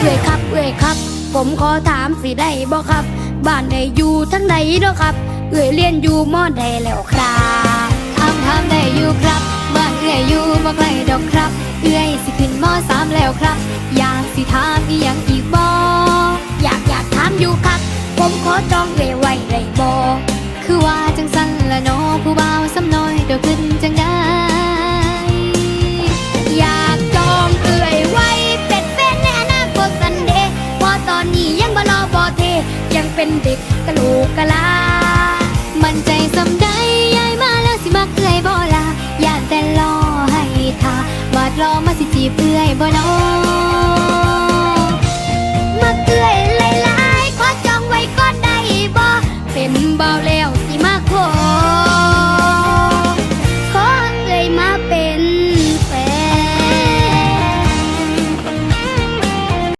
เอ้ยครับเอ้ยครับ ผมขอถามสิได้บ่ครับ บ้านไหนอยู่ทั้งใดเนาะครับ เอ้ยเรียนอยู่มอใดแล้วครับถามถามได้อยู่ครับ บ้านเอ้ยอยู่บ่ไกลดอกครับ เอ้ยสิขึ้นมอสามแล้วครับ อยากสิถามอีหยังอีกบ่อยากอยากถามอยู่ครับ ผมขอจองเอ้ยไว้ได้บ่คือว่าจังสันละเนาะผู้บ่าวสำนอ็นเด็กกะโหลกกะลา มันใจสำได้ยายมาแล้วสิมัเกลยบ่ลาอยากแต่รอให้ทาบาดรอมาสิจีเอื้อยบ่นอมัเอื้ยหลายๆขอจองไวกอนไดบ่เป็นเบาแล้ว